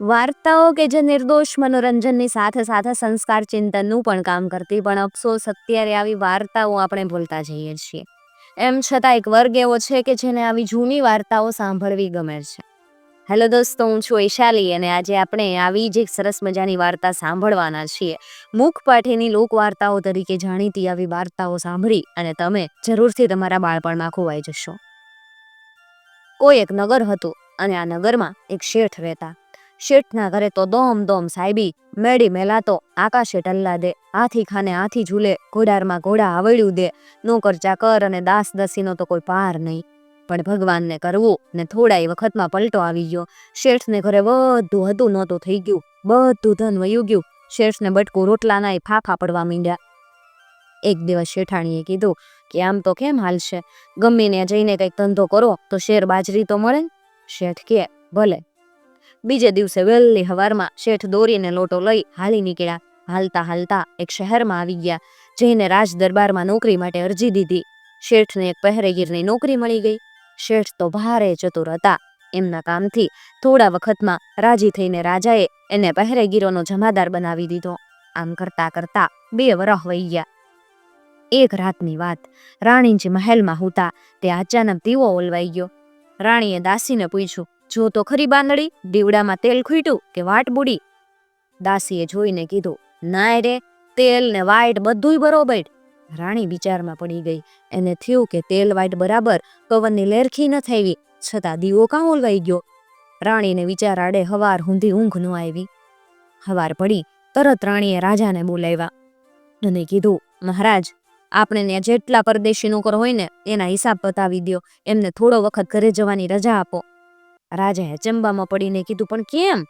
વાર્તાઓ કે જે નિર્દોષ મનોરંજનની સાથે સાથે સંસ્કાર ચિંતનનું પણ કામ કરતી, પણ અફસોસ અત્યારે આવી વાર્તાઓ આપણે ભૂલતા જઈએ છીએ. એમ છતાં એક વર્ગ એવો છે કે જેને આવી જૂની વાર્તાઓ સાંભળવી ગમે છે. હેલો દોસ્તો, હું છું વૈશાલી અને આજે આપણે આવી જ એક સરસ મજાની વાર્તા સાંભળવાના છીએ. મુખપાઠીની લોકવાર્તાઓ તરીકે જાણીતી આવી વાર્તાઓ સાંભળી અને તમે જરૂરથી તમારા બાળપણમાં ખોવાઈ જશો. કોઈ એક નગર હતું અને આ નગરમાં એક શેઠ રહેતા. શેઠના ઘરે તો દોમ દોમ સાહેબી મેડી મેલાતો, આકાશે ટલ્લા દે, હાથી ખાને હાથી ઝૂલે, ઘોડારમાં ઘોડા આવડ્યું દે, નોકર ચાકર અને દાસ દસીનો તો કોઈ પાર નહીં. પણ ભગવાનને કરવું ને થોડા વખતમાં પલટો આવી ગયો. શેઠને ઘરે બધું હતું નહોતું થઈ ગયું. બધું ધન વયું ગયું. શેઠને બટકું રોટલાના ય ફાફા પડવા માંડ્યા. એક દિવસ શેઠાણીએ કીધું કે આમ તો કેમ હાલશે? ગમે ત્યાં જઈને કંઈક ધંધો કરો, તો શેર બાજરી તો મળે શેઠ કે, ભલે. બીજે દિવસે વહેલી હવારમાં શેઠ દોરીને લોટો લઈ હાલી નીકળ્યા. હાલતા હાલતા એક શહેરમાં આવી ગયા જઈને રાજ દરબારમાં નોકરી માટે અરજી દીધી. શેઠને એક પહેરેગીરની નોકરી મળી ગઈ. શેઠ તો ભારે ચતુર હતા. એમના કામથી થોડા વખતમાં રાજી થઈને રાજાએ એને પહેરેગીરોનો જમાદાર બનાવી દીધો. આમ કરતા કરતા બે વરહ વહી ગયા. એક રાતની વાત. રાણીજી મહેલમાં હોતા. તે અચાનક દીવો ઓલવાઈ ગયો. રાણીએ દાસીને પૂછ્યું જો તો ખરી બાંદડી, દીવડામાં તેલ ખૂટ્યું કે વાટ બુડી? દાસીએ જોઈને કીધું નાય રે, તેલ ને વાઈટ બધુંય બરોબર. રાણી વિચારમાં પડી ગઈ. એને થયું કે તેલ વાઈટ બરાબર પવનની લેરખી ન થઈ છતાં દીવો કાં ઓલવાઈ ગયો? રાણીને વિચાર આડે હવાર હુંધી ઊંઘ ન આવી. હવાર પડી, તરત રાણીએ રાજાને બોલાવ્યા અને કીધું, મહારાજ, આપણે ત્યાં જેટલા પરદેશી નોકર હોય ને, એના હિસાબ બતાવી દ્યો. એમને થોડો વખત ઘરે જવાની રજા આપો. રાજાએ ચંબામાં પડીને કીધું, પણ કેમ?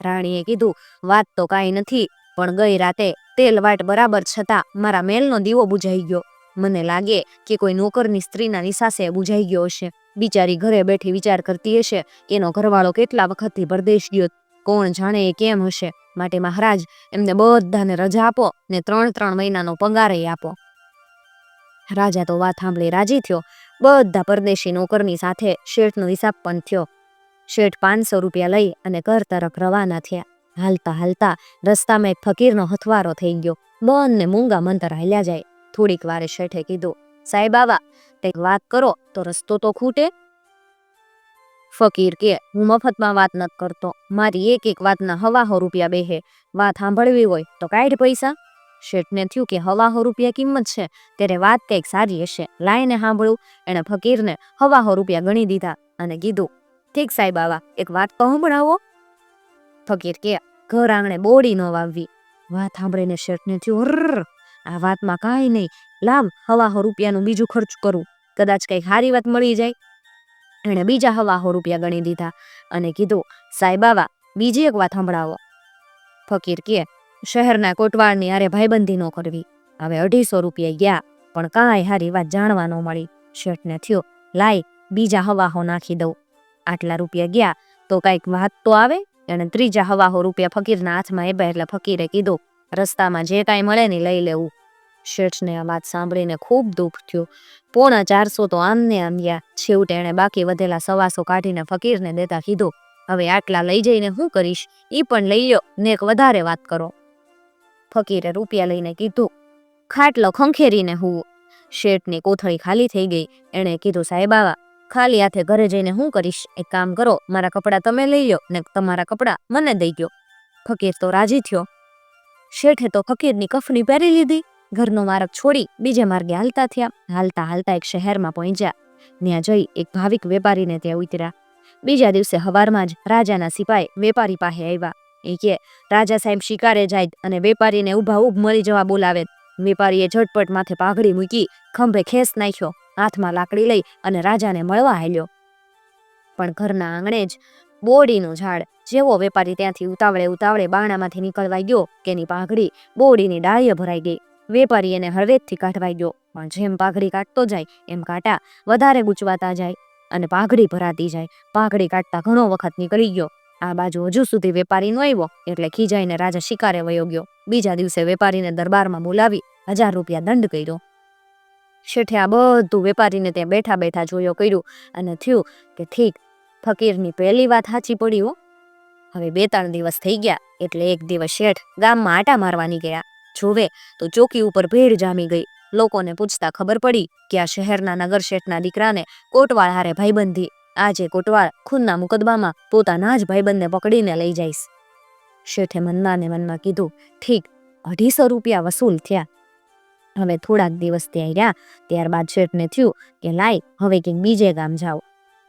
રાણીએ કીધું, વાત તો કાંઈ નથી, પણ ગઈ રાતે તેલ વાટ બરાબર છતાં મારા મેલનો દીવો બુઝાઈ ગયો. મને લાગે કે કોઈ નોકરની સ્ત્રીના નિશાસે બુઝાઈ ગયો હશે. બિચારી ઘરે બેઠી વિચાર કરતી હશે એનો ઘરવાળો કેટલા વખતથી પરદેશ ગયો. કોણ જાણે એ કેમ હશે? માટે મહારાજ, એમને બધાને રજા આપો ને ત્રણ ત્રણ મહિનાનો પગાર આપો. રાજા તો વાત સાંભળી રાજી થયો. બધા પરદેશી નોકરની સાથે શેઠનો હિસાબ પણ થયો. શેઠ પાંચસો રૂપિયા લઈ અને ઘર તરફ રવાના થયા. હાલતા હાલતા રસ્તામાં એક ફકીરનો હથવારો થઈ ગયો. બંને મૂંગા મંતર હાલ્યા જાય. થોડીક વારે શેઠે કીધું, સાહેબ આવા, કંઈક વાત કરો તો રસ્તો તો ખૂટે. ફકીર કે, હું મફતમાં વાત નથી કરતો. મારી એક એક વાતના હવાહો રૂપિયા બેહે. વાત સાંભળવી હોય તો કાઢ પૈસા. શેઠને થયું કે હવાહો રૂપિયા કિંમત છે, ત્યારે વાત કંઈક સારી હશે. લાઈને સાંભળ્યું, એણે ફકીરને હવાહો રૂપિયા ગણી દીધા અને કીધું ઠીક સાહેબ આવા એક વાત તો સંભળાવો ફકીર કે ઘર આંગણે બોડી ન વાવવી. વાત સાંભળીને શેઠને થયું "ઉર્ર, આ વાતમાં કાંઈ નહીં. લાવ હવાહો રૂપિયાનું બીજું ખર્ચ કરું. કદાચ કંઈક સારી વાત મળી જાય. એણે બીજા હવાહો રૂપિયા ગણી દીધા અને કીધું સાહેબ આવા બીજી એક વાત સંભળાવો. ફકીર કે શહેરના કોટવાળની આરે ભાઈબંધી ન કરવી. હવે અઢીસો રૂપિયા ગયા પણ કાંઈ હારી વાત જાણવા ન મળી. શેઠને થયો લાય બીજા હવાહો નાખી દઉં. આટલા રૂપિયા ગયા તો કાંઈક વાત તો આવે? એણે ત્રીજા હવાહો રૂપિયા ફકીરના હાથમાં એ એટલે ફકીરે કીધું, રસ્તામાં જે કાંઈ મળે ને લઈ લેવું. શેઠને આ વાત સાંભળીને ખૂબ દુઃખ થયું. પોણા ચારસો તો આમને આમ ગયા. છેવટે એણે બાકી વધેલા સવાસો કાઢીને ફકીરને દેતા કીધું, હવે આટલા લઈ જઈને હું કરીશ? એ પણ લઈ લો ને એક વધારે વાત કરો. ફકીરે રૂપિયા લઈને કીધું, ખાટલો ખંખેરીને હું શેઠની કોથળી ખાલી થઈ ગઈ. એણે કીધું, સાહેબ આવા ખાલી હાથે ઘરે જઈને હું કરીશ? એક કામ કરો, મારા કપડાં તમે લઈ લો ને તમારા કપડાં મને દઈ ગયો ફકીર તો રાજી થયો. શેઠે તો ફકીરની કફની પહેરી લીધી. ઘરનો માર્ગ છોડી બીજે માર્ગે હાલતા થયા. હાલતા હાલતા એક શહેરમાં પહોંચ્યા. ત્યાં જઈ એક ભાવિક વેપારીને ત્યાં ઉતર્યા. બીજા દિવસે હવારમાં જ રાજાના સિપાઈ વેપારી પાસે આવ્યા. એ કે, રાજા સાહેબ શિકારે જાય અને વેપારીને ઊભા ઊભ મરી જવા બોલાવે. વેપારીએ ઝટપટ માથે પાઘડી મૂકી ખંભે ખેસ નાખ્યો. હાથમાં લાકડી લઈ અને રાજાને મળવા હાલ્યો. પણ ઘરના આંગણે જ બોડીનું ઝાડ જેવો વેપારી ત્યાંથી ઉતાવળે ઉતાવળે બાણામાંથી નીકળવા ગયો કે એની પાઘડી બોડીની ડાળીએ ભરાઈ ગઈ. વેપારી એને હળવેદથી કાઢવા ગયો. પણ જેમ પાઘડી કાઢતો જાય, એમ કાંટા વધારે ગૂંચવાતા જાય અને પાઘડી ભરાતી જાય. પાઘડી કાઢતા ઘણો વખત નીકળી ગયો. આ બાજુ હજુ સુધી વેપારી નો આવ્યો, એટલે ખીજાઈને રાજા શિકારે વયો ગયો. બીજા દિવસે વેપારીને દરબારમાં બોલાવી હજાર રૂપિયા દંડ કર્યો. શેઠે આ બધું વેપારીને ત્યાં બેઠા બેઠા જોયો કર્યું અને થયું કે ઠીક, ફકીરની પહેલી વાત સાચી પડી હો. હવે બે ત્રણ દિવસ થઈ ગયા એટલે એક દિવસ શેઠ ગામમાં આટા મારવાની ગયા જોવે તો ચોકી ઉપર ભીડ જામી ગઈ. લોકોને પૂછતા ખબર પડી કે આ શહેરના નગર શેઠના દીકરાને કોટવાળ હારે ભાઈબંધી, આજે કોટવાળ ખૂનના મુકદમામાં પોતાના જ ભાઈબંધને પકડીને લઈ જઈશ. શેઠે મન્નાને મનમાં કીધું, ઠીક, અઢીસો રૂપિયા વસૂલ થયા. હવે થોડાક દિવસ ત્યાં રહ્યા, ત્યારબાદ શેઠને થયું કે, લાય, હવે કંઈક બીજે ગામ જાઓ.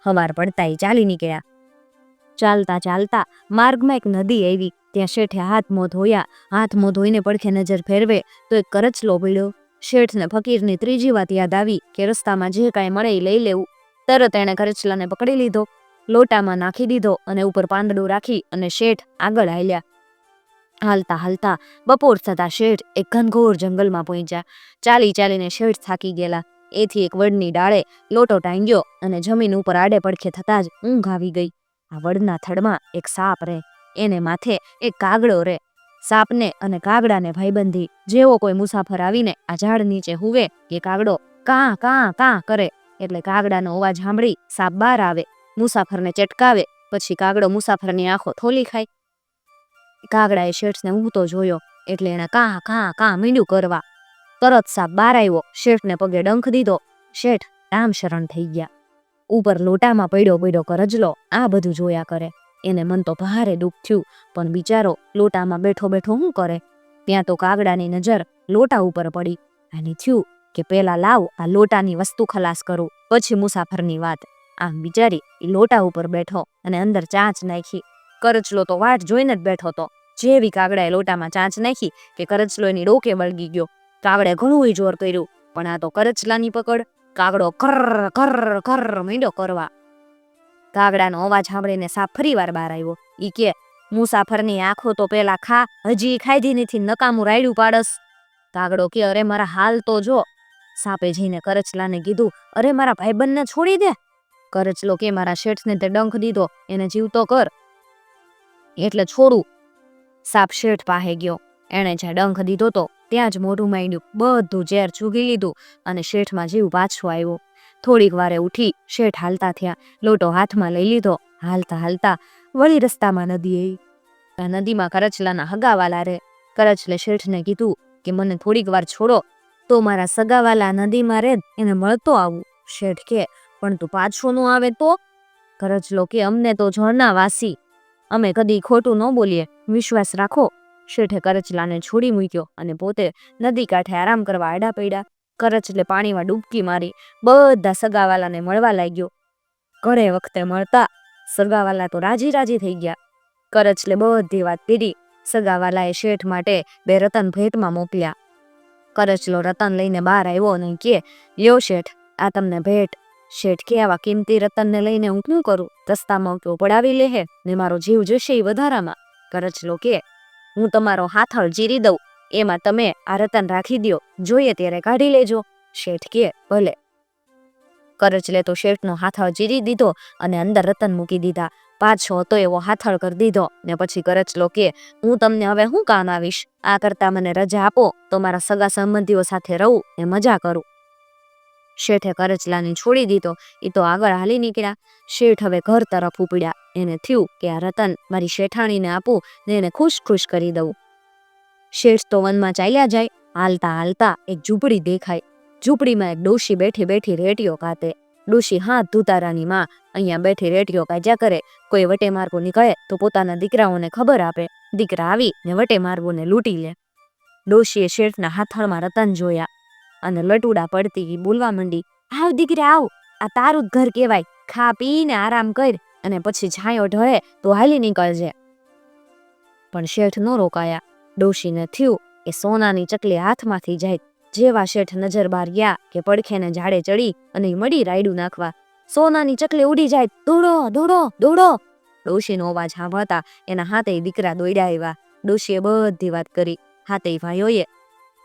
હવાર પડતા એ ચાલી નીકળ્યા. ચાલતા ચાલતા માર્ગમાં એક નદી આવી, ત્યાં શેઠે હાથ મોં ધોયા, હાથ મોં ધોઈને પડખે નજર ફેરવે, તો એક કરચલો પડ્યો. શેઠને ફકીરની ત્રીજી વાત યાદ આવી કે, રસ્તામાં જે કાંઈ મળે એ લઈ લેવું. તરત એણે કરચલાને પકડી લીધો, લોટામાં નાખી દીધો અને ઉપર પાંદડું રાખી અને શેઠ આગળ હાલ્યા. હાલતા હાલતા બપોર થતા શેઠ એક ઘનઘોર જંગલમાં પહોંચ્યા. ચાલી ચાલીને શેઠ થાકી ગયેલા. એથી એક વડની ડાળે લોટો ટાંગ્યો અને જમીન ઉપર આડે પડખે થતા જ ઊંઘ આવી ગઈ. આ વડના થડમાં એક સાપ રહે એને માથે એક કાગડો રહે સાપને અને કાગડાને ભાઈબંધી જેવો કોઈ મુસાફર આવીને આ ઝાડ નીચે હુવે કે કાગડો કાં કાં કાં કરે એટલે કાગડાનો અવાજ સાંભળી સાપ બહાર આવે, મુસાફરને ચટકાવે, પછી કાગડો મુસાફરની આંખો થોલી ખાય. કાગડાએ શેઠને ઊંઘતો જોયો, એટલે એણે કાં કાં કાં મીંડું કરવા. તરત સાપ બાર આવ્યો, શેઠને પગે ડંખ દીધો. શેઠ રામ શરણ થઈ ગયા. ઉપર લોટામાં પડ્યો પડ્યો કરજલો, આ બધું જોયા કરે. એને મન તો ભારે દુઃખ થયું, પણ બિચારો લોટામાં બેઠો બેઠો શું કરે? ત્યાં તો કાગડાની નજર લોટા ઉપર પડી. અને થયું કે પેલા લાવ, આ લોટાની વસ્તુ ખલાસ કરું, પછી મુસાફરની વાત. આમ બિચારી લોટા ઉપર બેઠો અને અંદર ચાંચ નાખી. કરચલો તો વાટ જોઈને જ બેઠો તો જેવી કાગડાએ લોટામાં ચાંચ નાખી કે કરચલો એની ડોકે વળગી ગયો. કાગડે ઘણું જોર કર્યું, પણ આ તો કરચલાની પકડ. કાગડો કર કર કર મીંડો કરવા. કાગડાનો અવાજ સાંભળીને સાપ ફરીવાર બહાર આવ્યો. ઈ કે, મુસાફરની આંખો તો પેલા ખા, હજી ખાધી નથી, નકામું રાયડું પાડસ. કાગડો કે, અરે મારા હાલ તો જો. સાપે જઈને કરચલાને કીધું, અરે મારા ભાઈબંધને છોડી દે. કરચલો કે, મારા શેઠને તે ડંખ દીધો, એને જીવતો કર. એટલે છોડું. સાપ શેઠ પાસે ગયો. એણે જ્યાં ડંખ દીધો તો ત્યાં જ મોઢું માંડ્યું. બધું ઝેર ચૂગી લીધું અને શેઠમાં જીવ પાછો આવ્યો. થોડીક વારે ઉઠી શેઠ હાલતા થયા. લોટો હાથમાં લઈ લીધો. હાલતા હાલતા વળી રસ્તામાં નદી આવી. નદીમાં કરચલાના હગાવાલા રે. કરચલે શેઠને કીધું કે મને થોડીક વાર છોડો. તો મારા સગાવાલા નદીમાં રે એને મળતો આવું. શેઠ કે, પણ તું પાછો ન આવે તો? કરચલો કે, અમને તો ઝરણા વાસી અમે કદી ખોટું ન બોલીએ. વિશ્વાસ રાખો. શેઠે કરચલાને છોડી મૂક્યો અને પોતે નદી કાંઠે આરામ કરવા આડા પડ્યા કરચલે પાણીમાં ડૂબકી મારી. બધા સગાવાલાને મળવા લાગ્યો. ઘરે વખતે મળતા સગાવાલા તો રાજી રાજી થઈ ગયા. કરચલે બધી વાત કરી. સગાવાલાએ શેઠ માટે બે રતન ભેટમાં મોકલ્યા. કરચલો રતન લઈને બહાર આવ્યો અને કે લ્યો શેઠ, આ તમને ભેટ. શેઠ કે આવા કિંમતી રતનને લઈને હું શું કરું. રસ્તામાં તો પડાવી લેહે ને મારો જીવ જશે એ વધારામાં. કરચલો કે હું તમારો હાથળ ચીરી દઉં. એમાં તમે આ રતન રાખી દ્યો. જોઈએ ત્યારે કાઢી લેજો. શેઠ કે ભલે કરચલે તો શેઠનો હાથળ ચીરી દીધો અને અંદર રતન મૂકી દીધા. પાછો હતો એવો હાથળ કરી દીધો. ને પછી કરચલો કે હું તમને હવે હું કામ આવીશ? આ કરતા મને રજા આપો. તો મારા સગા સંબંધીઓ સાથે રહું ને મજા કરું. શેઠે કરચલાને છોડી દીધો. એ તો આગળ હાલી નીકળ્યા. શેઠ હવે ઘર તરફ ઉપડ્યા. એને થયું કે આ રતન મારી શેઠાણીને આપું ને એને ખુશ ખુશ કરી દઉં. શેઠ તો વનમાં ચાલ્યા જાય. હાલતા હાલતા એક ઝૂંપડી દેખાય. ઝૂંપડીમાં એક ડોશી બેઠી બેઠી રેટીઓ કાતે. ડોશી હાથ ધુતારાની માં અહીંયા બેઠી રેટીઓ કાજ્યા કરે. કોઈ વટે માર્ગો નીકળે તો પોતાના દીકરાઓને ખબર આપે. દીકરા આવી ને વટે માર્ગોને લૂંટી લે. ડોશીએ શેઠના હાથળમાં રતન જોયા. અને લટુડા પડતી બોલવા માંડી, આવ દીકરા આવ. આ તારું ઘર કહેવાય. ખા, પીને આરામ કર અને પછી છાંયો ઢળે તો હાલી નીકળજે. પણ શેઠ નો રોકાયા. ડોશીને થયું કે સોનાની ચકલી હાથમાંથી જાય, જેવા શેઠ નજર બાર ગયા કે પડખેને ઝાડે ચડી અને મળી રાયડું નાખવા, સોનાની ચકલી ઉડી જાય. દોડો દોડો દોડો. ડોશીનો અવાજ સાંભળતા એના હાથે દીકરા દોડ્યા આવ્યા. ડોશીએ બધી વાત કરી. હાથે ભાઈઓએ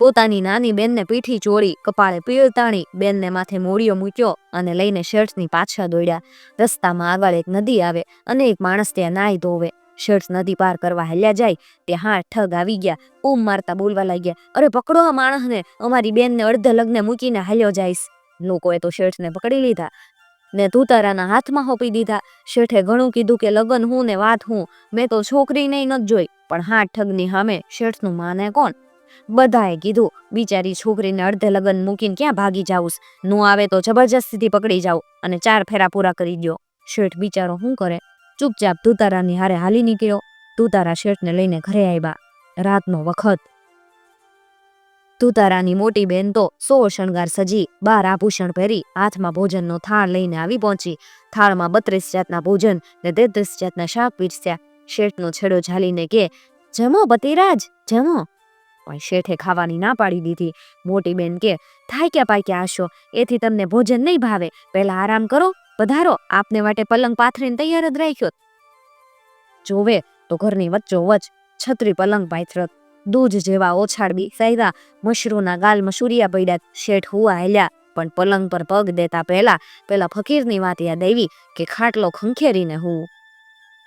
પોતાની નાની બેનને પીઠી ચોળી, કપાળે પીળતાણી બેનને માથે મોડિયો મૂક્યો અને લઈને શેઠની પાછા દોડ્યા. રસ્તામાં આગળ એક નદી આવે અને એક માણસ ત્યાં નાહી ધોવે. શેઠ નદી પાર કરવા હાલ્યા જાય ત્યાં ઠગ આવી ગયા બૂમ મારતા બોલવા લાગ્યા, અરે પકડો આ માણસને, અમારી બેનને અડધે લગ્ને મૂકીને હાલ્યો જાઈશ. લોકોએ તો શેઠને પકડી લીધા, ને ધૂતારાના હાથમાં હોપી દીધા. શેઠે ઘણું કીધું કે, લગ્ન હું ને વાત હું, મેં તો છોકરી નહીં નથી જોઈ, પણ હા ઠગની સામે શેઠનું માને કોણ? બધાએ કીધું, બિચારી છોકરીને અડધે લગન મૂકીને ક્યાં ભાગી જાઉસ? નો આવે તો જબરજસ્તીથી પકડી જાઉં અને ચાર ફેરા પૂરા કરી દો શેઠ બિચારો શું કરે? ચૂપચાપ તુતારાની હારે હાલી નીકળ્યો. તુતારા શેઠને લઈને ઘરે આવ્યા રાતનો વખત. તુતારાની મોટી બેન તો સો શણગાર સજી, બાર આભૂષણ પહેરી, હાથમાં ભોજનનો થાળ લઈને આવી પહોંચી. થાળમાં બત્રીસ જાતના ભોજન ને તેત્રીસ જાતના શાક પીરસ્યા શેઠનો છેડો ઝાલીને કે, જમો બતિરાજ જમો. પણ શેઠે ખાવાની ના પાડી દીધી. મોટી બેન કે થાક્યા ક્યાં પાક્યા હશો એથી તમને ભોજન નહીં ભાવે. પહેલા આરામ કરો, પધારો. આપને માટે પલંગ પાથરીને તૈયાર જ રાખ્યો. જોવે, તો ઘરની વચ્ચો વચ છત્રી પલંગ પાથરત. દૂધ જેવા ઓછાડબી સાયદા મશરૂના ગાલ મશુરિયા પડ્યા શેઠ હુવા હેલ્યા. પણ પલંગ પર પગ દેતા પહેલા પેલા ફકીરની વાત યાદ આવી કે ખાટલો ખંખેરીને હું.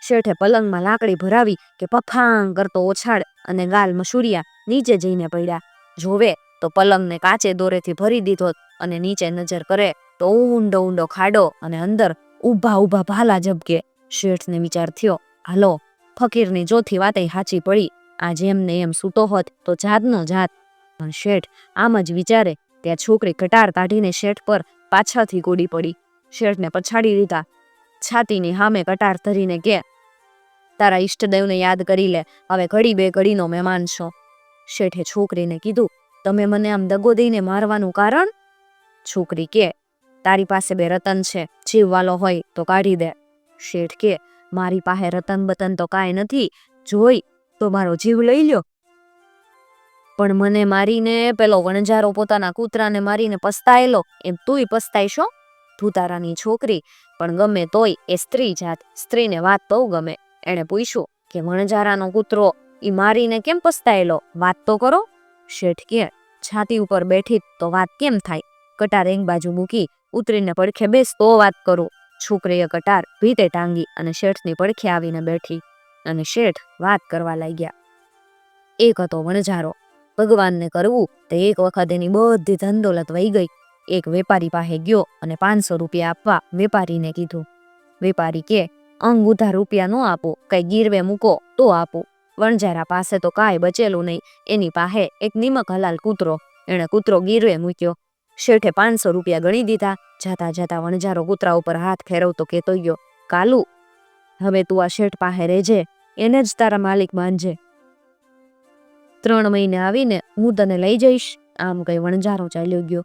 શેઠે પલંગમાં લાકડી ભરાવી કે પફાંગ કરતો ઓછાડ અને ગાલ મસૂરિયા નીચે જઈને પડ્યા. જોવે, તો પલંગને કાચે દોરેથી ભરી દીધો અને નીચે નજર કરે તો ઊંડો ઊંડો ખાડો અને અંદર ઊભા ઊભા ભાલા ઝબકે. શેઠને વિચાર થયો, હાલો, ફકીરની જોથી વાતે હાચી પડી. આ જેમને એમ સૂતો હોત તો જાતનો જાત. પણ શેઠ આમ જ વિચારે, ત્યાં છોકરી કટાર કાઢીને શેઠ પર પાછળથી કૂડી પડી. શેઠને પછાડી દીધા છાતીની હામે કટાર ધરીને કે, તારા ઈષ્ટદેવને યાદ કરી લે. હવે ઘડી બે ઘડીનો મહેમાન છો. શેઠે છોકરીને કીધું, તમે મને આમ દગો દઈને મારવાનું કારણ? છોકરી કે, તારી પાસે બે રતન છે, જીવવાલો હોય તો કાઢી દે. શેઠ કે, મારી પાસે રતન બતન તો કાંઈ નથી, જોઈ તો મારો જીવ લઈ લ્યો. પણ મને મારીને પેલો વણજારો પોતાના કૂતરાને મારીને પસ્તાયેલો, એમ તુંય પસ્તાઈશો ધૂતારાની છોકરી, પણ ગમે તોય એ સ્ત્રી જાત, સ્ત્રીને વાત બહુ ગમે. એણે પૂછ્યું કે વણજારાનો કૂતરો ઈ મારીને કેમ પસ્તાયેલો? વાત તો કરો. શેઠ કે છાતી ઉપર બેઠી તો વાત કેમ થાય? કટાર એક બાજુ મૂકી ઉતરીને પડખે બેસ તો વાત કરું. છોકરીએ કટાર ભીતે ટાંગી અને શેઠની પડખે આવીને બેઠી અને શેઠ વાત કરવા લાગ્યા. એક હતો વણઝારો. ભગવાનને કરવું તે એક વખત એની બધી ધનદોલત વહી ગઈ. એક વેપારી પાસે ગયો અને પાંચસો રૂપિયા આપવા વેપારીને કીધું. વેપારી કે, અંગ ઉધાર રૂપિયા ન આપો. કઈ ગીરવે મૂકો તો આપો. વણજારા પાસે તો કાંઈ બચેલું નહીં. એની પાસે એક નિમક હલાલ કૂતરો. એણે કૂતરો ગીરવે મૂક્યો. શેઠે પાંચસો રૂપિયા ગણી દીધા. જાતા જાતા વણજારો કૂતરા ઉપર હાથ ફેરવતો કહેતો ગયો, કાલુ, હવે તું આ શેઠ પાસે રહેજે. એને જ તારા માલિક માનજે. ત્રણ મહિને આવીને હું તને લઈ જઈશ. આમ કઈ વણજારો ચાલ્યો ગયો.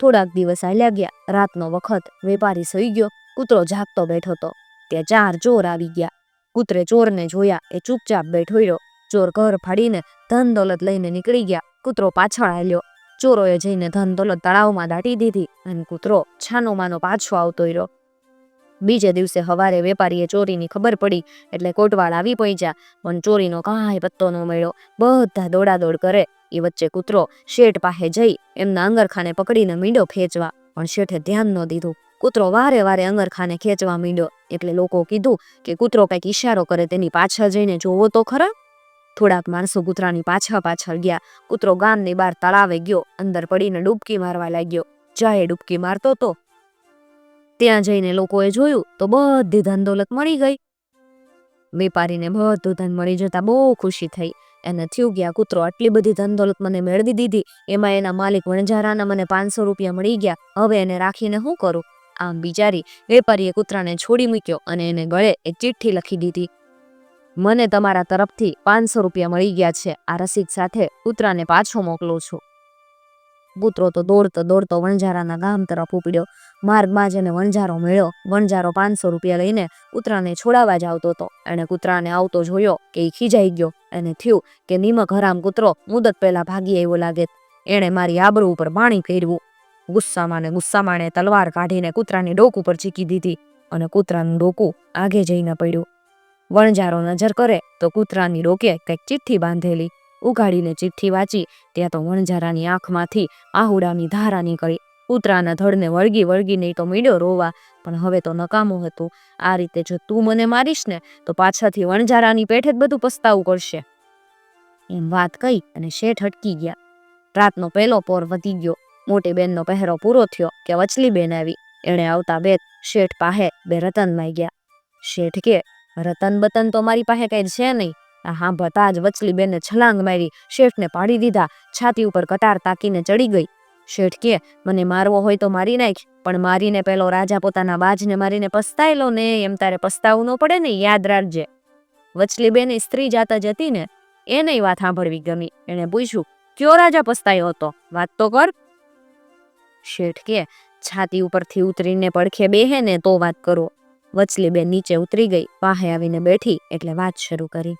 થોડાક દિવસ હાલ્યા ગયા. રાતનો વખત વેપારી સુઈ ગયો. કૂતરો જાગતો બેઠો હતો ત્યાં ચાર ચોર આવી ગયા. કૂતરે ચોરને જોયા, એ ચૂપચાપ બેઠો રહ્યો. ચોર ઘર ફાડીને ધન દોલત લઈને નીકળી ગયા. કૂતરો પાછળ આવ્યો ચોરોએ જઈને ધન દોલત તળાવમાં દાટી દીધી અને કૂતરો છાનો માનો પાછો આવતો રહ્યો. બીજે દિવસે હવારે વેપારીએ ચોરીની ખબર પડી એટલે કોટવાળ આવી પહોંચ્યા, પણ ચોરીનો કાંઈ પત્તો ન મળ્યો. બધા દોડાદોડ કરે. એ વચ્ચે કૂતરો શેઠ પાસે જઈ એમના અંગરખાને પકડીને મીંડો ફેંચવા, પણ શેઠે ધ્યાન ન દીધું. કૂતરો વારે વારે અંગરખાને ખેંચવા માંડ્યો. એટલે લોકો કીધું કે કૂતરો કંઈક ઈશારો કરે તેની પાછળ જઈને જોવો તો ખરા. થોડાક માણસો કૂતરાની પાછળ પાછળ ગયા. કૂતરો ગામની બહાર તળાવે ગયો. અંદર પડીને ડૂબકી મારવા લાગ્યો. જાય ડૂબકી મારતો તો ત્યાં જઈને લોકોએ જોયું તો બધી ધન દોલત મળી ગઈ. વેપારીને બધું ધન મળી જતા બહુ ખુશી થઈ. એને થયું ગયા કૂતરો આટલી બધી ધન દોલત મને મેળવી દીધી. એમાં એના માલિક વણજારાના મને પાંચસો રૂપિયા મળી ગયા. હવે એને રાખીને શું કરું? આમ બિચારી વેપારીએ કૂતરાને છોડી મૂક્યો અને એને ગળે એ ચિઠ્ઠી લખી દીધી. મને તમારા તરફથી પાંચસો રૂપિયા મળી ગયા છે. આ રસીદ સાથે કૂતરાને પાછો મોકલું છું. પુત્રો તો દોડતો દોડતો વણઝારાના ગામ તરફ ઉપડ્યો. માર્ગમાં જ એને વણઝારો મળ્યો. વણઝારો પાંચસો રૂપિયા લઈને કૂતરાને છોડાવવા જ આવતો હતો. એણે કૂતરાને આવતો જોયો કે એ ખીજાઈ ગયો. એને થયું કે નિમક હરામ કૂતરો મુદત પહેલા ભાગી આવ્યો લાગે. એણે મારી આબરૂ ઉપર પાણી ફેરવું. ગુસ્સામાં ને ગુસ્સામાં તલવાર કાઢીને કૂતરાની ડોક ઉપર ચીકી દીધી અને કૂતરાનું ડોકું આગે જઈને પડ્યું. વણજારો નજર કરે તો કૂતરાની ડોકે કંઈક ચિઠ્ઠી બાંધેલી. ઉઘાડીને ચિઠ્ઠી વાંચી ત્યાં તો વણજારાની આંખમાંથી આહુડાની ધારા નીકળી કૂતરાના ધડને વળગી વળગીને તો મીડ્યો રોવા, પણ હવે તો નકામું હતું. આ રીતે જો તું મને મારીશ ને તો પાછળથી વણજારાની પેઠે જ બધું પસ્તાવું કરશે. એમ વાત કહી અને શેઠ અટકી ગયા. રાતનો પહેલો પોર વધી ગયો. મોટી બેનનો પહેરો પૂરો થયો કે વચલી બેન આવી. એણે આવતા બેત શેઠ પાસે બે રતન ગયા શેઠ કે, રતન બતન તો મારી પાસે કઈ છે નહીં. હા સાંભળતા જ વચલી બેને છલાંગ મારી શેઠને પાડી દીધા, છાતી ઉપર કટાર તાકીને ચડી ગઈ. શેઠ કે, મને મારવો હોય તો મારી નાખ, પણ મારીને પેલો રાજા પોતાના બાજને મારીને પસ્તાયેલો ને, એમ તારે પસ્તાવું ન પડે ને, યાદ રાખજે. વચલી બેન સ્ત્રી જાત જ હતી ને, એને વાત સાંભળવી ગમી. એણે પૂછ્યું, કયો રાજા પસ્તાયો હતો? વાત તો કર. શેઠ કે છાતી ઉપરથી ઉતરીને પડખે બેહે ને તો વાત કરો. વચલી બેન નીચે ઉતરી ગઈ પાહે આવીને બેઠી એટલે વાત શરૂ કરી.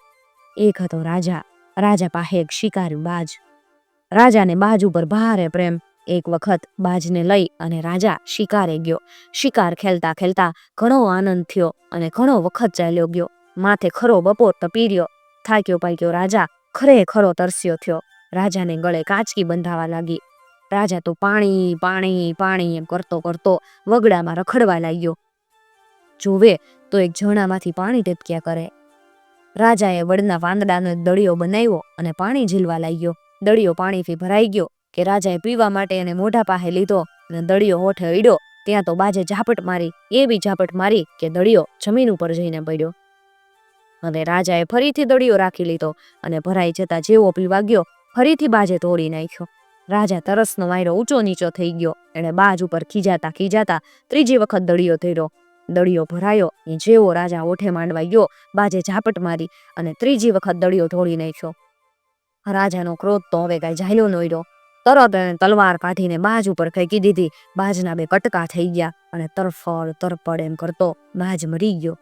એક હતો રાજા. રાજા પાસે એક શિકારી બાજ. રાજાને બાજ ઉપર ભારે પ્રેમ. એક વખત બાજને લઈ અને રાજા શિકારે ગયો. શિકાર ખેલતા ખેલતા ઘણો આનંદ થયો અને ઘણો વખત ચાલ્યો ગયો. માથે ખરો બપોર તપીર્યો. થાક્યો પાક્યો રાજા. ખરેખરો તરસ્યો થયો. રાજાને ગળે કાચકી બંધાવા લાગી. રાજા તો પાણી પાણી પાણી એમ કરતો કરતો વગડામાં રખડવા લાગ્યો. જોવે તો એક ઝરણામાંથી પાણી ટેપક્યા કરે. રાજાએ વડના વાંદડાનો દળિયો બનાવ્યો અને પાણી ઝીલવા લાગ્યો. દળિયો પાણીથી ભરાઈ ગયો કે રાજાએ પીવા માટે એને મોઢા પાસે લીધો અને દળિયો હોઠે અડ્યો. ત્યાં તો બાજે ઝાપટ મારી, એ બી ઝાપટ મારી કે દળિયો જમીન ઉપર જઈને પડ્યો. હવે રાજાએ ફરીથી દળિયો રાખી લીધો અને ભરાઈ જતા જેવો પીવા ગયો, ફરીથી બાજે તોડી નાખ્યો. રાજા તરસનો વાયરો ઊંચો નીચો થઈ ગયો. એણે બાજ ઉપર ખીજાતા ખીજાતા ત્રીજી વખત દળીયો ધર્યો. દળીયો ભરાયો, એ જેવો રાજા ઓઠે માંડવા ગયો, બાજે ઝાપટ મારી અને ત્રીજી વખત દળીયો ઢોળી નાખ્યો. રાજાનો ક્રોધ તો હવે કાંઈ ઝાલ્યો નોર્યો તરત એણે તલવાર કાઢીને બાજ ઉપર ફેંકી દીધી. બાજના બે કટકા થઈ ગયા અને તરફડ તરફડ એમ કરતો બાજ મરી ગયો.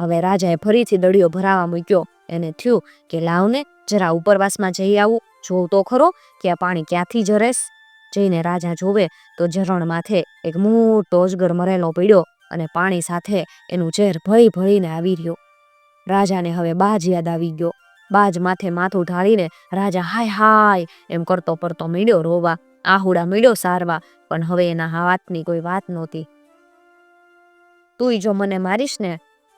હવે રાજાએ ફરીથી દળીયો ભરાવા મૂક્યો. એને થયું કે લાવને જરા ઉપરવાસમાં જઈ આવું. જોઉં તો ખરો કે આ પાણી ક્યાંથી જરેશ જઈને રાજા જોવે તો ઝરણ માથે એક મોટો અજગર મરેલો પડ્યો અને પાણી સાથે એનું ઝેર ભળી ભળીને આવી રહ્યો. રાજાને હવે બાજ યાદ આવી ગયો. બાજ માથે માથું ઢાળીને રાજા હાય હાય એમ કરતો પડતો મીડ્યો રોવા. આહુડા મીડ્યો સારવા, પણ હવે એના હાથની કોઈ વાત નહોતી. તુંય જો મને મારીશ ને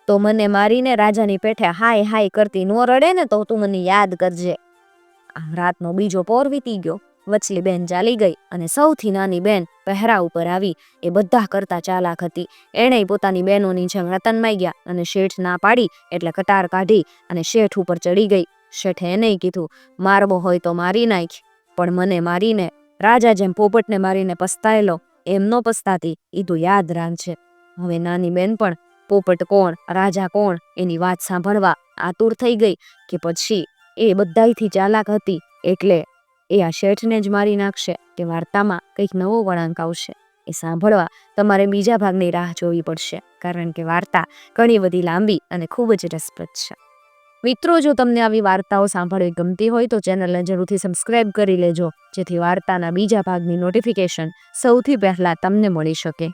તો મને મારીને રાજાની પેઠે હાય હાય કરતી નો રડે ને તો તું મને યાદ કરજે. આમ રાતનો બીજો પોર વીતી ગયો. વચલી બેન ચાલી ગઈ અને સૌથી નાની બેન પહેરા ઉપર આવી. એ બધા કરતા ચાલાક હતી. એણે પોતાની બહેનોની જેમ રતનમાં ગયા અને શેઠ ના પાડી એટલે કટાર કાઢી અને શેઠ ઉપર ચડી ગઈ. શેઠે એને કીધું, મારવો હોય તો મારી નાખ, પણ મને મારીને, રાજા જેમ પોપટને મારીને પસ્તાયેલો, એમ નો પસ્તાતી એ તું યાદ રાખજે. હવે નાની બેન પણ પોપટ કોણ, રાજા કોણ, એની વાત સાંભળવા આતુર થઈ ગઈ કે પછી એ બધાયથી ચાલાક હતી એટલે એ આ શેઠને જ મારી નાખશે કે વાર્તામાં કંઈક નવો વળાંક આવશે. એ સાંભળવા તમારે બીજા ભાગની રાહ જોવી પડશે, કારણ કે વાર્તા ઘણી બધી લાંબી અને ખૂબ જ રસપ્રદ છે. મિત્રો, જો તમને આવી વાર્તાઓ સાંભળવી ગમતી હોય તો ચેનલને જરૂરથી સબસ્ક્રાઇબ કરી લેજો, જેથી વાર્તાના બીજા ભાગની નોટિફિકેશન સૌથી પહેલાં તમને મળી શકે.